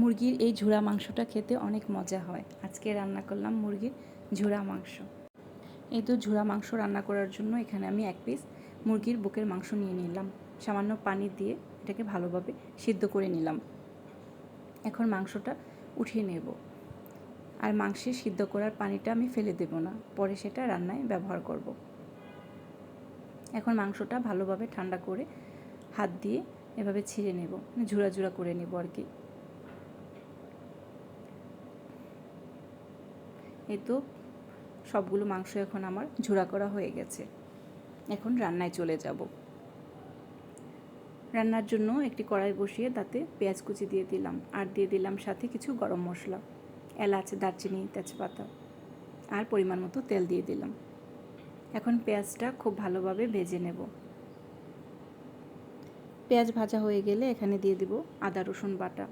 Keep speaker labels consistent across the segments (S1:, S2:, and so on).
S1: মুরগির এই ঝুরা মাংসটা খেতে অনেক মজা হয়। আজকে রান্না করলাম মুরগির ঝুরা মাংস। এই তো ঝুরা মাংস রান্না করার জন্য এখানে আমি এক পিস মুরগির বুকের মাংস নিয়ে নিলাম। সামান্য পানি দিয়ে এটাকে ভালোভাবে সিদ্ধ করে নিলাম। এখন মাংসটা উঠিয়ে নেব। আর মাংসে সিদ্ধ করার পানিটা আমি ফেলে দেব না। পরে সেটা রান্নায় ব্যবহার করব। এখন মাংসটা ভালোভাবে ঠান্ডা করে হাত দিয়ে এভাবে ছিঁড়ে নেব। ঝুরা ঝুরা করে নেব আর কি। এই তো সবগুলো মাংস এখন আমার ঝুরা করা হয়ে গেছে। এখন রান্নায় চলে যাব। রান্নার জন্য একটি কড়াই বসিয়ে তাতে পেঁয়াজ কুচি দিয়ে দিলাম আর দিয়ে দিলাম সাথে কিছু গরম মশলা, এলাচ, দারচিনি, তেজপাতা আর পরিমাণ মতো তেল দিয়ে দিলাম। এখন পেঁয়াজটা খুব ভালোভাবে ভেজে নেব। পেঁয়াজ ভাজা হয়ে গেলে এখানে দিয়ে দিব আদা, রসুন বাটা।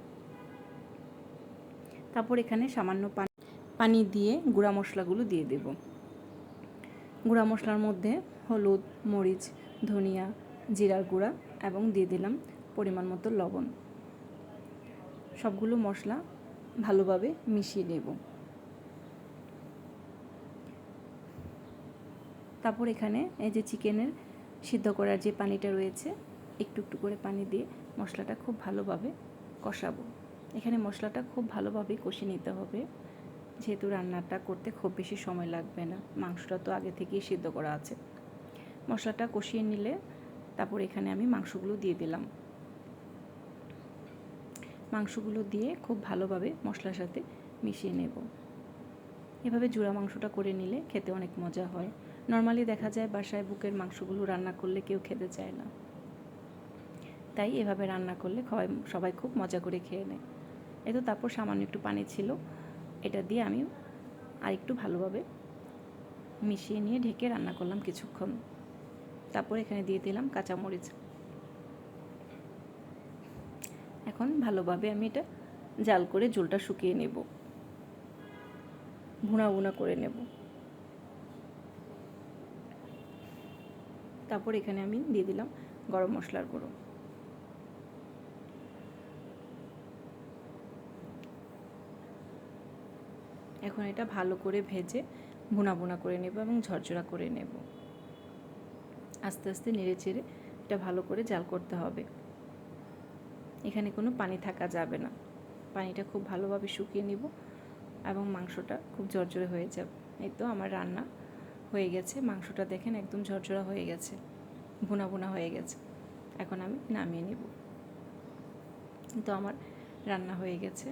S1: তারপর এখানে সামান্য পানি পানি দিয়ে গুঁড়া মশলাগুলো দিয়ে দেব। গুঁড়া মশলার মধ্যে হলুদ, মরিচ, ধনিয়া, জিরার গুঁড়া এবং দিয়ে দিলাম পরিমাণ মতো লবণ। সবগুলো মশলা ভালোভাবে মিশিয়ে নেব। তারপর এখানে এই যে চিকেনের সিদ্ধ করার যে পানিটা রয়েছে, একটু একটু করে পানি দিয়ে মশলাটা খুব ভালোভাবে কষাবো। এখানে মশলাটা খুব ভালোভাবে কষিয়ে নিতে হবে। যেহেতু রান্নাটা করতে খুব বেশি সময় লাগবে না, মাংসটা তো আগে থেকেই সিদ্ধ করা আছে। মশলাটা কষিয়ে নিলে তারপর এখানে আমি মাংসগুলো দিয়ে দিলাম। মাংসগুলো দিয়ে খুব ভালোভাবে মশলার সাথে মিশিয়ে নেব। এভাবে জোড়া মাংসটা করে নিলে খেতে অনেক মজা হয়। নর্মালি দেখা যায় বাসায় বুকের মাংসগুলো রান্না করলে কেউ খেতে চায় না। তাই এভাবে রান্না করলে সবাই খুব মজা করে খেয়ে নেয়। এ তো তারপর সামান্য একটু পানি ছিল। এটা দিয়ে আমি আর একটু ভালোভাবে মিশিয়ে নিয়ে ঢেকে রান্না করলাম কিছুক্ষণ। তারপর এখানে দিয়ে দিলাম কাঁচামরিচ। এখন ভালোভাবে আমি এটা জাল করে ঝোলটা শুকিয়ে নেব। ভুনা ভুনা করে নেব। তারপর এখানে আমি দিয়ে দিলাম গরম মশলার গুঁড়ো। এখন এটা ভালো করে ভেজে ভুনা ভুনা করে নেব এবং ঝরঝরা করে নেব। আস্তে আস্তে নেড়ে চেড়ে এটা ভালো করে জাল করতে হবে। এখানে কোনো পানি থাকা যাবে না। পানিটা খুব ভালোভাবে শুকিয়ে নিব এবং মাংসটা খুব ঝরঝরে হয়ে যাবে। এই তো আমার রান্না হয়ে গেছে। মাংসটা দেখেন একদম ঝরঝরা হয়ে গেছে, ভুনা ভুনা হয়ে গেছে। এখন আমি নামিয়ে নেব। তো আমার রান্না হয়ে গেছে।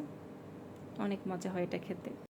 S1: অনেক মজা হয় এটা খেতে।